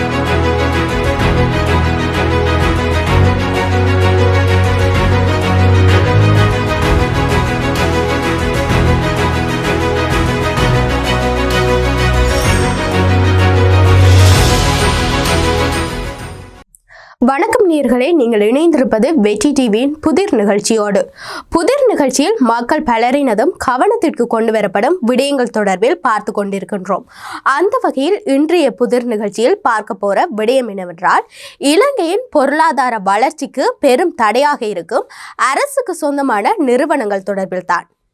Thank you. வணக்கம் நேர்களே நீங்கள் இணைந்திருப்பது வெற்றி டிவியின் புதிர் நிகழ்ச்சியோடு. புதிர் நிகழ்ச்சியில் மக்கள் பலரினதும் கவனத்திற்கு கொண்டு வரப்படும் விடயங்கள் தொடர்பில் பார்த்து கொண்டிருக்கின்றோம். அந்த வகையில் இன்றைய புதிர் நிகழ்ச்சியில் பார்க்க போற விடயம் என்னவென்றால் இலங்கையின் பொருளாதார வளர்ச்சிக்கு பெரும் தடையாக இருக்கும் அரசுக்கு சொந்தமான நிறுவனங்கள் தொடர்பில் தான்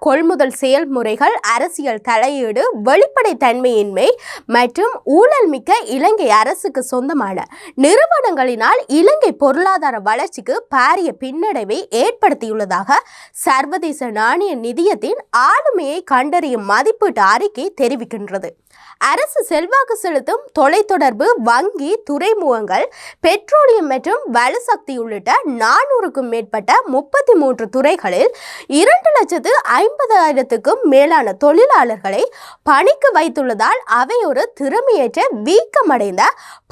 கொள்முதல் செயல்முறைகள் அரசியல் தலையீடு வெளிப்படைத்தன்மையின்மை மற்றும் ஊழல் மிக்க இலங்கை அரசுக்கு சொந்தமான நிறுவனங்களினால் இலங்கை பொருளாதார வளர்ச்சிக்கு பாரிய பின்னடைவை ஏற்படுத்தியுள்ளதாக சர்வதேச நாணய நிதியத்தின் ஆளுமையை கண்டறியும் மதிப்பீட்டு அறிக்கை தெரிவிக்கின்றது. அரசு செல்வாக்கு செலுத்தும் தொலைத்தொடர்பு வங்கி துறைமுகங்கள் பெட்ரோலியம் மற்றும் வலுசக்தி உள்ளிட்ட நானூறுக்கும் மேற்பட்ட முப்பத்தி மூன்று துறைகளில் இரண்டு லட்சத்து ஐம்பதாயிரத்துக்கும் மேலான தொழிலாளர்களை பணிக்கு வைத்துள்ளதால் அவை ஒரு திறமையற்ற வீக்கமடைந்த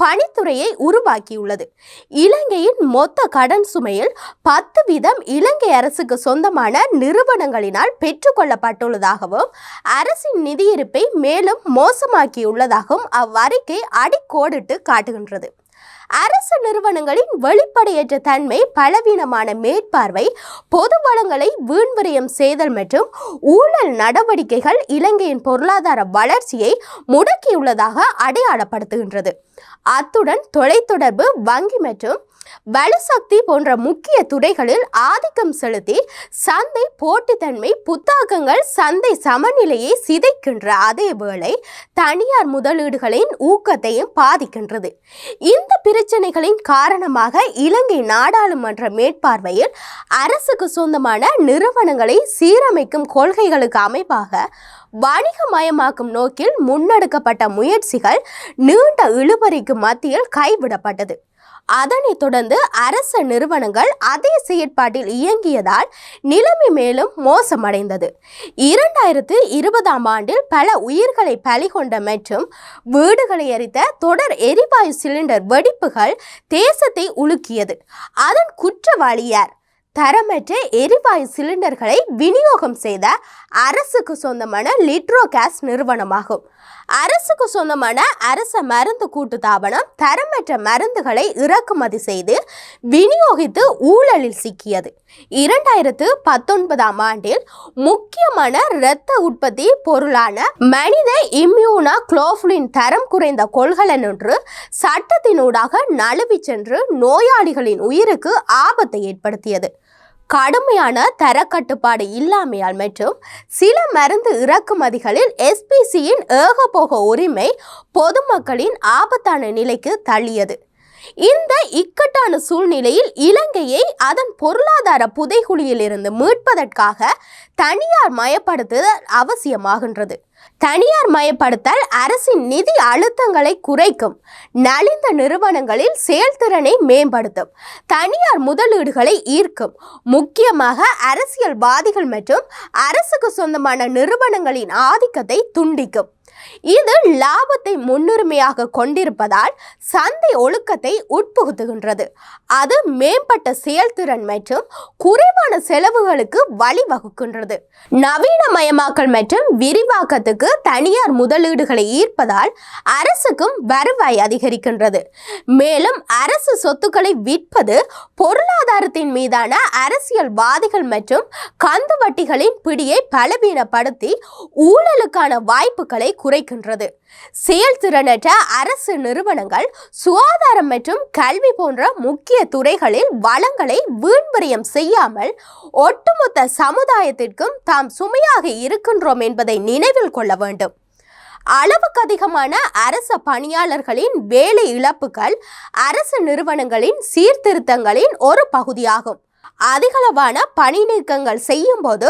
பணித்துறையை உருவாக்கியுள்ளது. இலங்கையின் மொத்த கடன் சுமையில் பத்து வீதம் இலங்கை அரசுக்கு சொந்தமான நிறுவனங்களினால் பெற்றுக்கொள்ளப்பட்டுள்ளதாகவும் அரசின் நிதியிருப்பை மேலும் மோசமாக்கியுள்ளதாகவும் அவ்வறிக்கை அடிக்கோடிட்டு காட்டுகின்றது. அரசு நிறுவனங்களின் வெளிப்படையற்ற தன்மை பலவீனமான மேற்பார்வை பொது வளங்களை வீண்விரயம் செய்தல் மற்றும் ஊழல் நடவடிக்கைகள் இலங்கையின் பொருளாதார வளர்ச்சியை முடக்கியுள்ளதாக அடையாளப்படுத்துகின்றது. அத்துடன் தொலைத்தொடர்பு வங்கி மற்றும் வலுசக்தி போன்ற முக்கிய துறைகளில் ஆதிக்கம் செலுத்தி சந்தை போட்டித்தன்மை புத்தாக்கங்கள் சந்தை சமநிலையை சிதைக்கின்ற அதே வேளை தனியார் முதலீடுகளின் ஊக்கத்தையும் பாதிக்கின்றது. இந்த பிரச்சனைகளின் காரணமாக இலங்கை நாடாளுமன்ற மேற்பார்வையில் அரசுக்கு சொந்தமான நிறுவனங்களை சீரமைக்கும் கொள்கைகளுக்கு அமைப்பாக வணிகமயமாக்கும் நோக்கில் முன்னெடுக்கப்பட்ட முயற்சிகள் நீண்ட இழுபறிக்கு மத்தியில் கைவிடப்பட்டது. அதனைத் தொடர்ந்து அரச நிறுவனங்கள் அதே செயற்பாட்டில் இயங்கியதால் நிலைமை மேலும் மோசமடைந்தது. இரண்டாயிரத்து இருபதாம் ஆண்டில் பல உயிர்களை பலிகொண்ட மற்றும் வீடுகளை எரித்த தொடர் எரிவாயு சிலிண்டர் வெடிப்புகள் தேசத்தை உலுக்கியது. அதன் குற்றவாளி யார்? தரமற்ற எரிவாயு சிலிண்டர்களை விநியோகம் செய்த அரசுக்கு சொந்தமான லிட்ரோ கேஸ் நிறுவனமாகும். அரசுக்கு சொந்தமான அரச மருந்து கூட்டுத்தாபனம் தரமற்ற மருந்துகளை இறக்குமதி செய்து விநியோகித்து ஊழலில் சிக்கியது. இரண்டாயிரத்து பத்தொன்பதாம் ஆண்டில் முக்கியமான இரத்த உற்பத்தி பொருளான மனித இம்யூனா குளோஃபுலின் தரம் குறைந்த கொள்கலன் ஒன்று சட்டத்தினூடாக நழுவி சென்று நோயாளிகளின் உயிருக்கு ஆபத்தை ஏற்படுத்தியது. கடுமையான தரக்கட்டுப்பாடு இல்லாமையால் மற்றும் சில மருந்து இறக்குமதிகளில் எஸ்பிசியின் ஏகபோக உரிமை பொதுமக்களின் ஆபத்தான நிலைக்கு தள்ளியது. இந்த இக்கட்டான சூழ்நிலையில் இலங்கையை அதன் பொருளாதார புதைகுழியிலிருந்து மீட்பதற்காக தனியார் மயப்படுத்துதல் அவசியமாகின்றது. தனியார் மயப்படுத்தல் அரசின் நிதி அழுத்தங்களை குறைக்கும் நலிந்த நிறுவனங்களில் செயல்திறனை மேம்படுத்தும் தனியார் முதலீடுகளை ஈர்க்கும் முக்கியமாக அரசியல்வாதிகள் மற்றும் அரசுக்கு சொந்தமான நிறுவனங்களின் ஆதிக்கத்தை துண்டிக்கும். இது லாபத்தை முன்னுரிமையாக கொண்டிருப்பதால் சந்தை ஒழுக்கத்தை உட்புகுத்துகின்றது. அது மேம்பட்ட செயல்திறன் மற்றும் குறைவான செலவுகளுக்கு வழிவகுக்கின்றது. நவீனமயமாக்கல் மற்றும் விரிவாக்கத்துக்கு தனியார் முதலீடுகளை ஈர்ப்பதால் அரசுக்கும் வருவாய் அதிகரிக்கின்றது. மேலும் அரசு சொத்துக்களை விற்பது பொருளாதாரத்தின் மீதான அரசியல்வாதிகள் மற்றும் கந்து வட்டிகளின் பிடியை பலவீனப்படுத்தி ஊழலுக்கான வாய்ப்புகளை குறைக்கின்றது. செயல்திறனற்ற அரசு நிறுவனங்கள் சுகாதாரம் மற்றும் கல்வி போன்ற முக்கிய துறைகளில் வளங்களை வீண்விரயம் செய்யாமல் ஒட்டுமொத்த சமுதாயத்திற்கும் தாம் சுமையாக இருக்கின்றோம் என்பதை நினைவில் கொள்ள வேண்டும். அளவுக்கு அதிகமான அரச பணியாளர்களின் வேலை இழப்புகள் அரசு நிறுவனங்களின் சீர்திருத்தங்களின் ஒரு பகுதியாகும். அதிகளவான பணி நீக்கங்கள் செய்யும் போது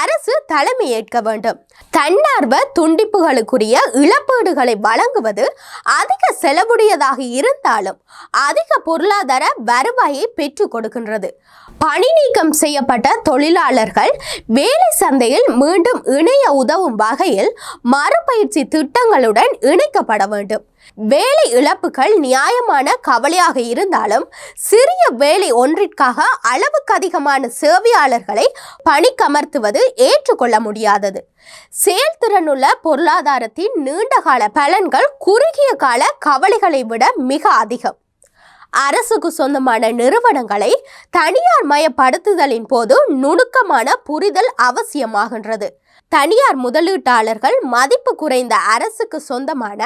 அரசு தலைமையேற்க வேண்டும். தன்னார்வ துண்டிப்புகளுக்குரிய இழப்பீடுகளை வழங்குவது அதிக செலவுடையதாக இருந்தாலும் அதிக பொருளாதார வருவாயை பெற்றுக் கொடுக்கின்றது. பணி நீக்கம் செய்யப்பட்ட தொழிலாளர்கள் வேலை சந்தையில் மீண்டும் இணைய உதவும் வகையில் மறுபயிற்சி திட்டங்களுடன் இணைக்கப்பட வேண்டும். வேலை இழப்புகள் நியாயமான கவலையாக இருந்தாலும் சிறிய வேலை ஒன்றிற்காக அளவுக்கு அதிகமான சேவையாளர்களை பணிக்கமர்த்துவது ஏற்றுக்கொள்ள முடியாதது. செயல்திறனுள்ள பொருளாதாரத்தின் நீண்டகால பலன்கள் குறுகிய கால கவலைகளை விட மிக அதிகம். அரசுக்கு சொந்தமான நிறுவனங்களை தனியார் மயப்படுத்துதலின் போது நுணுக்கமான புரிதல் அவசியமாகின்றது. தனியார் முதலீட்டாளர்கள் மதிப்பு குறைந்த அரசுக்கு சொந்தமான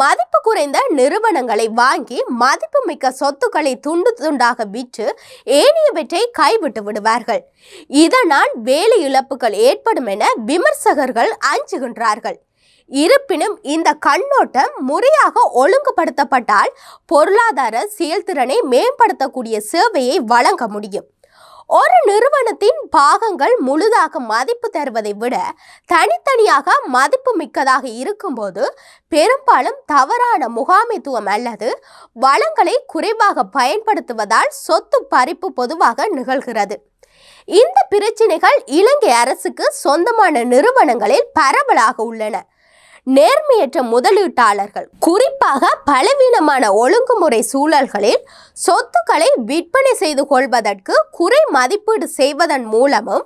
மதிப்பு குறைந்த நிறுவனங்களை வாங்கி மதிப்புமிக்க சொத்துக்களை துண்டு துண்டாக விற்று ஏனையவற்றை கைவிட்டு விடுவார்கள். இதனால் வேலை இழப்புகள் ஏற்படும் என விமர்சகர்கள் அஞ்சுகின்றார்கள். இருப்பினும் இந்த கண்ணோட்டம் முறையாக ஒழுங்குபடுத்தப்பட்டால் பொருளாதார செயல்திறனை மேம்படுத்தக்கூடிய சேவையை வழங்க முடியும். ஒரு நிறுவனத்தின் பாகங்கள் முழுதாக மதிப்பு தருவதை விட தனித்தனியாக மதிப்பு மிக்கதாக இருக்கும்போது பெரும்பாலும் தவறான முகாமைத்துவம் அல்லது வளங்களை குறைவாக பயன்படுத்துவதால் சொத்து பறிப்பு பொதுவாக நிகழ்கிறது. இந்த பிரச்சினைகள் இலங்கை அரசுக்கு சொந்தமான நிறுவனங்களில் பரவலாக உள்ளன. நேர்மையற்ற முதலீட்டாளர்கள். குறிப்பாக பலவீனமான ஒழுங்குமுறை சூழல்களில் சொத்துக்களை விற்பனை செய்து கொள்வதற்கு குறை மதிப்பீடு செய்வதன் மூலமும்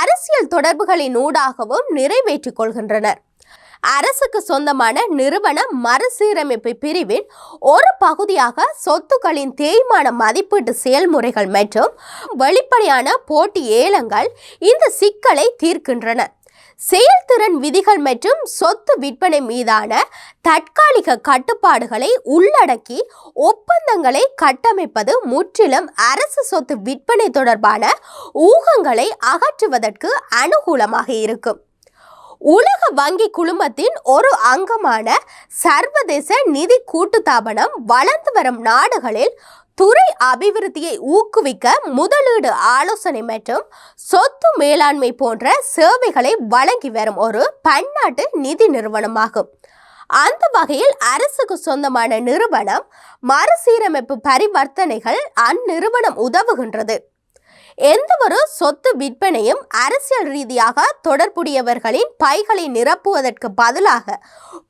அரசியல் தொடர்புகளின் ஊடாகவும் நிறைவேற்றிக் கொள்கின்றனர். அரசுக்கு சொந்தமான நிறுவன மறுசீரமைப்பு பிரிவின் ஒரு பகுதியாக சொத்துக்களின் தேய்மான மதிப்பீட்டு செயல்முறைகள் மற்றும் வெளிப்படையான போட்டி ஏலங்கள் இந்த சிக்கலை தீர்க்கின்றன. செயல்திறன் விதிகள் மற்றும் சொத்து விற்பனை மீதான தற்காலிக கட்டுப்பாடுகளை உள்ளடக்கி ஒப்பந்தங்களை கட்டமைப்பது முற்றிலும் அரசு சொத்து விற்பனை தொடர்பான ஊகங்களை அகற்றுவதற்கு அனுகூலமாக இருக்கும். உலக வங்கி குழுமத்தின் ஒரு அங்கமான சர்வதேச நிதி கூட்டுத்தாபனம் வளர்ந்து வரும் நாடுகளில் துறை அபிவிருத்தியை ஊக்குவிக்க முதலீடு ஆலோசனை மற்றும் சொத்து மேலாண்மை போன்ற சேவைகளை வழங்கி வரும் ஒரு பன்னாட்டு நிதி நிறுவனமாகும். அந்த வகையில் அரசுக்கு சொந்தமான நிறுவனம் மறுசீரமைப்பு பரிவர்த்தனைகள் அந்நிறுவனம் உதவுகின்றது. எந்த ஒரு சொத்து விற்பனையும் அரசியல் ரீதியாக தொடர்புடையவர்களின் பைகளை நிரப்புவதற்கு பதிலாக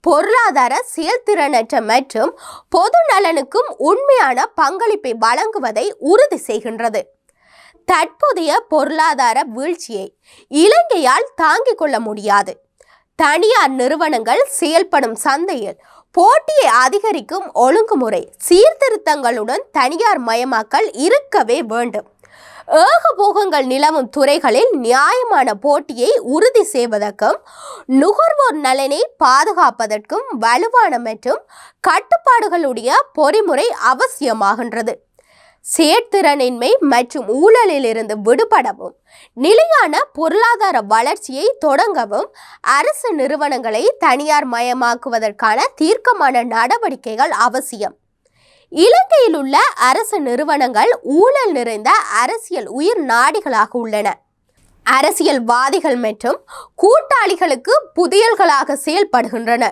பொருளாதார செயல்திறனற்ற மற்றும் பொது நலனுக்கும் உண்மையான பங்களிப்பை வழங்குவதை உறுதி செய்கின்றது. தற்போதைய பொருளாதார வீழ்ச்சியை இலங்கையால் தாங்கிக் கொள்ள முடியாது. தனியார் நிறுவனங்கள் செயல்படும் சந்தையில் போட்டியை அதிகரிக்கும் ஒழுங்குமுறை சீர்திருத்தங்களுடன் தனியார் மயமாக்கல் இருக்கவே வேண்டும். ஏகபோகங்கள் நிலவும் துறைகளில் நியாயமான போட்டியை உறுதி செய்வதற்கும் நுகர்வோர் நலனை பாதுகாப்பதற்கும் வலுவான மற்றும் கட்டுப்பாடுகளுடைய பொறிமுறை அவசியமாகின்றது. செயற்திறனின்மை மற்றும் ஊழலிலிருந்து விடுபடவும் நிலையான பொருளாதார வளர்ச்சியை தொடங்கவும் அரசு நிறுவனங்களை தனியார் மயமாக்குவதற்கான தீர்க்கமான நடவடிக்கைகள் அவசியம். இலங்கையில் உள்ள அரசு நிறுவனங்கள் ஊழல் நிறைந்த அரசியல் உயிர் நாடிகளாக உள்ளன. அரசியல்வாதிகள் மற்றும் கூட்டாளிகளுக்கு புதியல்களாக செயல்படுகின்றன.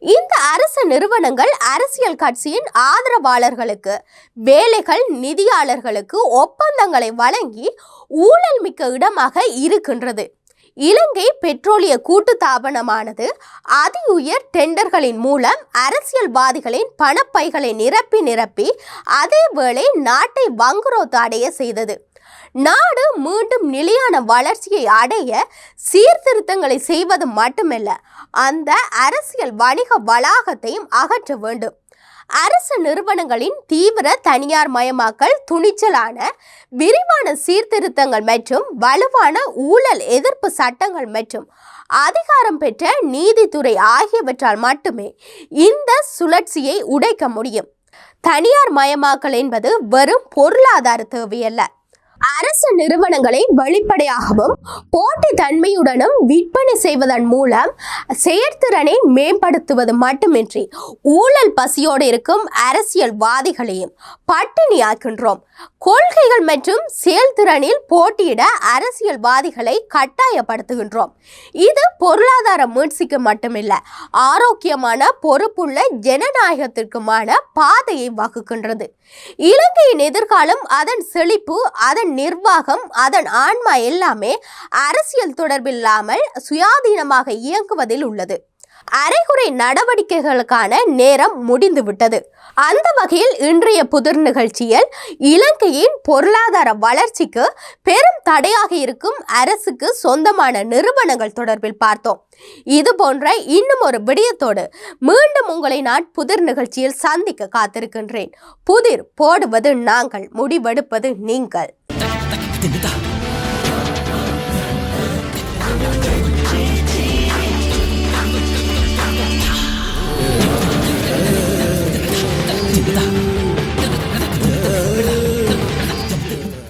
இந்த அரசு நிறுவனங்கள் அரசியல் கட்சியின் ஆதரவாளர்களுக்கு வேலைகள் நிதியாளர்களுக்கு ஒப்பந்தங்களை வழங்கி ஊழல் மிக்க இடமாக இருக்கின்றது. இலங்கை பெட்ரோலிய கூட்டுத்தாபனமானது அதி உயர் டெண்டர்களின் மூலம் அரசியல்வாதிகளின் பணப்பைகளை நிரப்பி நிரப்பி அதேவேளை நாட்டை வங்குரோத்து அடைய செய்தது. நாடு மீண்டும் நிலையான வளர்ச்சியை அடைய சீர்திருத்தங்களை செய்வது மட்டுமல்ல அந்த அரசியல் வணிக வளாகத்தையும் அகற்ற வேண்டும். அரசு நிறுவனங்களின் தீவிர தனியார் மயமாக்கல் துணிச்சலான விரிவான சீர்திருத்தங்கள் மற்றும் வலுவான ஊழல் எதிர்ப்பு சட்டங்கள் மற்றும் அதிகாரம் பெற்ற நீதித்துறை ஆகியவற்றால் மட்டுமே இந்த சுழற்சியை உடைக்க முடியும். தனியார் மயமாக்கல் என்பது வெறும் பொருளாதார தேவையல்ல. அரசு நிறுவனங்களை வெளிப்படையாகவும் போட்டி தன்மையுடனும் விற்பனை செய்வதன் மூலம் செயற்திறனை மேம்படுத்துவது மட்டுமின்றி ஊழல் பசியோடு இருக்கும் அரசியல்வாதிகளையும் பட்டினியாக்கின்றோம் கொள்கைகள் மற்றும் செயல்திறனில் போட்டியிட அரசியல்வாதிகளை கட்டாயப்படுத்துகின்றோம். இது பொருளாதார மீட்சிக்கு மட்டுமில்லை ஆரோக்கியமான பொறுப்புள்ள ஜனநாயகத்திற்குமான பாதையை வகுக்கின்றது. இலங்கையின் எதிர்காலம் அதன் செழிப்பு அதன் நிர்வாகம் அதன் ஆன்மா எல்லாமே அரசியல் தொடர்பில்லாமல் சுயாதீனமாக இயங்குவதில் உள்ளது. அரைகுறை நடவடிக்கைகளுக்கான நேரம் முடிந்துவிட்டது. அந்த வகையில் இன்றைய புதிர் நிகழ்ச்சியில் இலங்கையின் பொருளாதார வளர்ச்சிக்கு பெரும் தடையாக இருக்கும் அரசுக்கு சொந்தமான நிறுவனங்கள் தொடர்பில் பார்த்தோம். இது போன்ற இன்னும் ஒரு விடயத்தோடு மீண்டும் உங்களை நான் புதிர் நிகழ்ச்சியில் சந்திக்க காத்திருக்கின்றேன். புதிர் போடுவது நாங்கள் முடிவெடுப்பது நீங்கள். 있다.